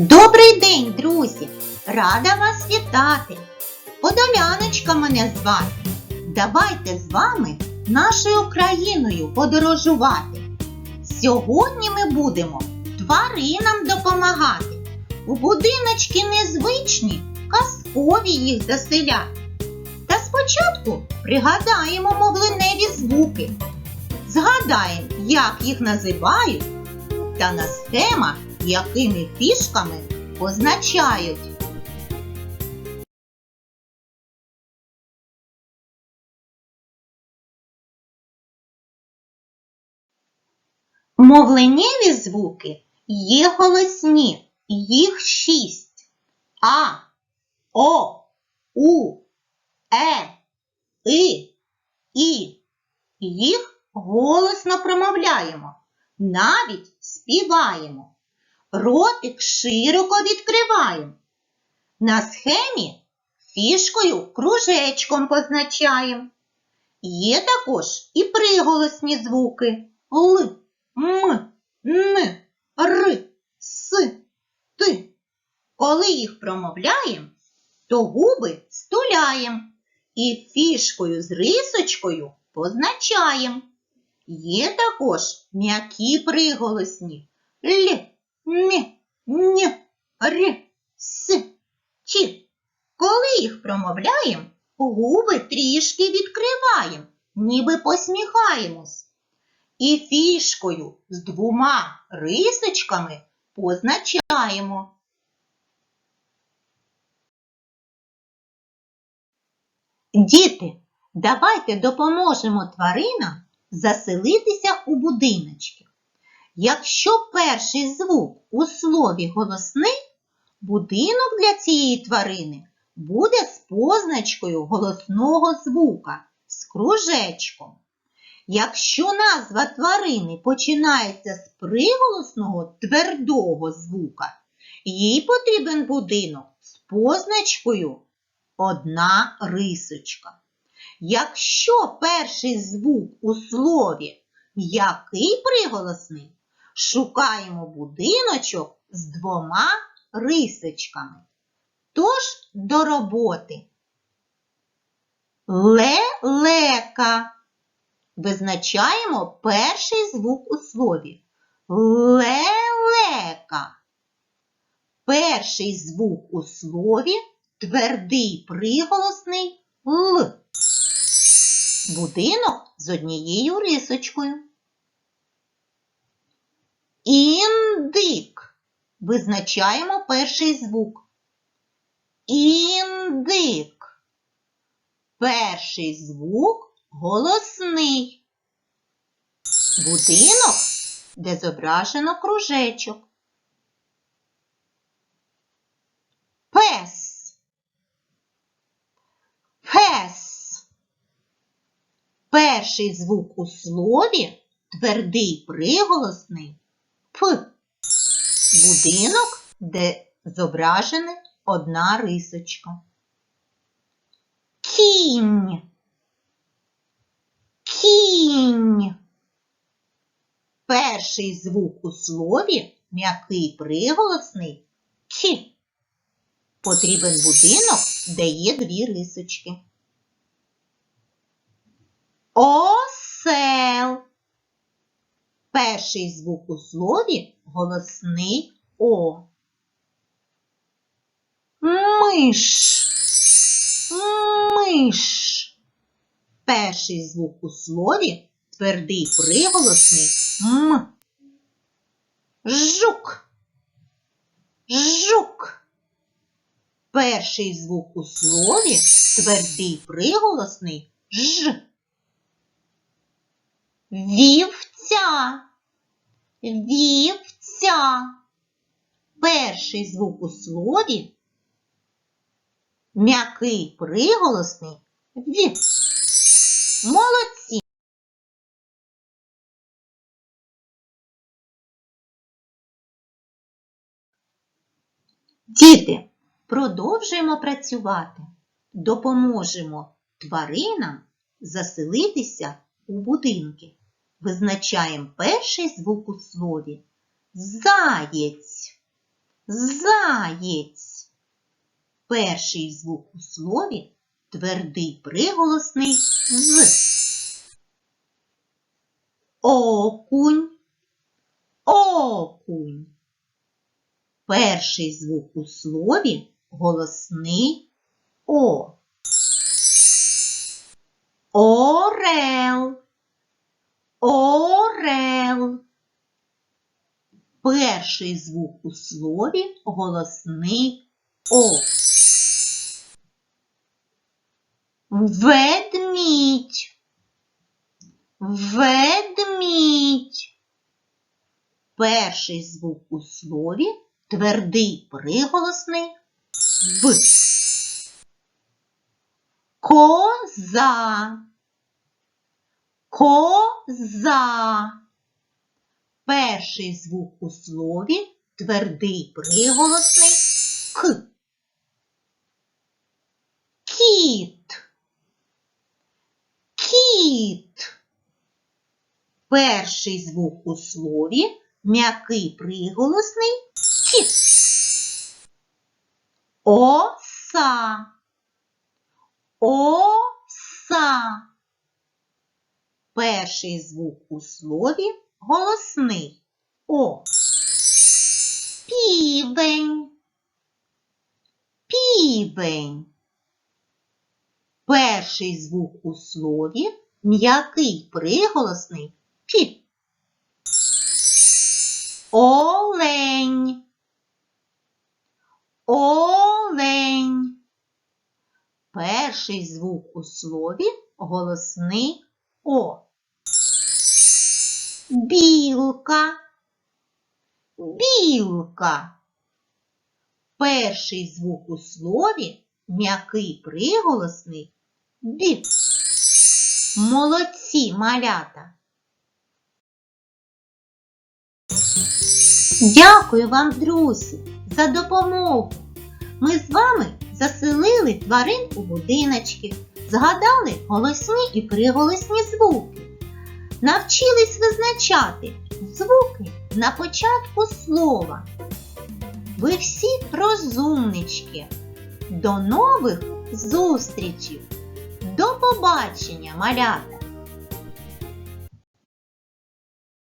Добрий день, друзі! Рада вас вітати! Подоляночка мене звати. Давайте з вами нашою країною подорожувати. Сьогодні ми будемо тваринам допомагати. У будиночки незвичні, казкові їх заселяти. Та спочатку пригадаємо мовленеві звуки. Згадаємо, як їх називають, та на схемах, якими фішками позначають. Мовленнєві звуки є голосні, їх шість. А, О, У, Е, И, І. Їх голосно промовляємо, навіть співаємо. Ротик широко відкриваємо. На схемі фішкою кружечком позначаємо. Є також і приголосні звуки Л, М, Н, Р, С, Т. Коли їх промовляємо, то губи стуляємо і фішкою з рисочкою позначаємо. Є також м'які приголосні Л, М, Н, Р, С, Т. Коли їх промовляємо, губи трішки відкриваємо, ніби посміхаємось. І фішкою з двома рисочками позначаємо. Діти, давайте допоможемо тваринам заселитися у будиночки. Якщо перший звук у слові голосний, будинок для цієї тварини буде з позначкою голосного звука з кружечком. Якщо назва тварини починається з приголосного твердого звука, їй потрібен будинок з позначкою одна рисочка. Якщо перший звук у слові м'який приголосний, шукаємо будиночок з двома рисочками. Тож до роботи. Лелека. Визначаємо перший звук у слові. Лелека. Перший звук у слові твердий приголосний Л. Будинок з однією рисочкою. Індик. Визначаємо перший звук. Індик. Перший звук голосний. Будинок, де зображено кружечок. Перший звук у слові твердий приголосний П. Будинок, де зображена одна рисочка. Кінь. Кінь. Перший звук у слові м'який приголосний К. Потрібен будинок, де є дві рисочки. Осел. Перший звук у слові голосний О. Миш. Миш. Перший звук у слові твердий приголосний М. Жук. Жук. Перший звук у слові твердий приголосний Ж. Вівця. Вівця. Перший звук у слові м'який приголосний В. Молодці. Діти, продовжуємо працювати. Допоможемо тваринам заселитися у будинки. Визначаємо перший звук у слові. Заєць. Заєць. Перший звук у слові твердий приголосний з. Окунь. Окунь. Перший звук у слові голосний О. Орел. Перший звук у слові голосний О. Ведмідь. Ведмідь. Перший звук у слові твердий приголосний В. Коза. Коза. Перший звук у слові твердий приголосний К. Кіт. Кіт. Перший звук у слові м'який приголосний Т. Оса. Оса. Перший звук у слові голосний О. Півень. Півень. Перший звук у слові м'який приголосний Пі. Олень. Олень. Перший звук у слові голосний О. Білка. Білка. Перший звук у слові м'який приголосний Бі. Молодці малята. Дякую вам, друзі, за допомогу. Ми з вами заселили тварин у будиночки, згадали голосні і приголосні звуки. Навчились визначати звуки на початку слова. Ви всі розумнички. До нових зустрічей! До побачення, малята!